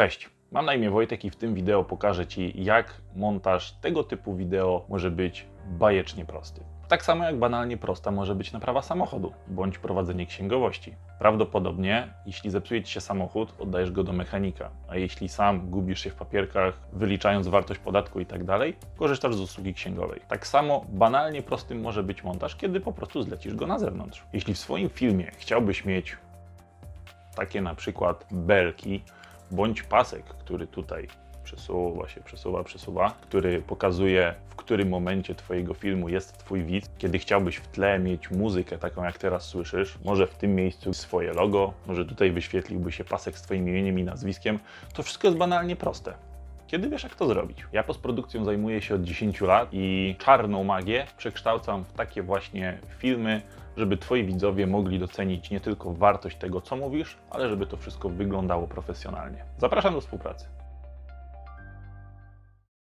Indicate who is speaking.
Speaker 1: Cześć, mam na imię Wojtek i w tym wideo pokażę Ci, jak montaż tego typu wideo może być bajecznie prosty. Tak samo jak banalnie prosta może być naprawa samochodu bądź prowadzenie księgowości. Prawdopodobnie, jeśli zepsuje Ci się samochód, oddajesz go do mechanika, a jeśli sam gubisz się w papierkach, wyliczając wartość podatku i tak korzystasz z usługi księgowej. Tak samo banalnie prostym może być montaż, kiedy po prostu zlecisz go na zewnątrz. Jeśli w swoim filmie chciałbyś mieć takie na przykład belki, bądź pasek, który tutaj przesuwa się, przesuwa, przesuwa, który pokazuje, w którym momencie Twojego filmu jest Twój widz. Kiedy chciałbyś w tle mieć muzykę, taką jak teraz słyszysz, może w tym miejscu swoje logo, może tutaj wyświetliłby się pasek z Twoim imieniem i nazwiskiem, to wszystko jest banalnie proste. Kiedy wiesz, jak to zrobić? Ja postprodukcją zajmuję się od 10 lat i czarną magię przekształcam w takie właśnie filmy, żeby Twoi widzowie mogli docenić nie tylko wartość tego, co mówisz, ale żeby to wszystko wyglądało profesjonalnie. Zapraszam do współpracy.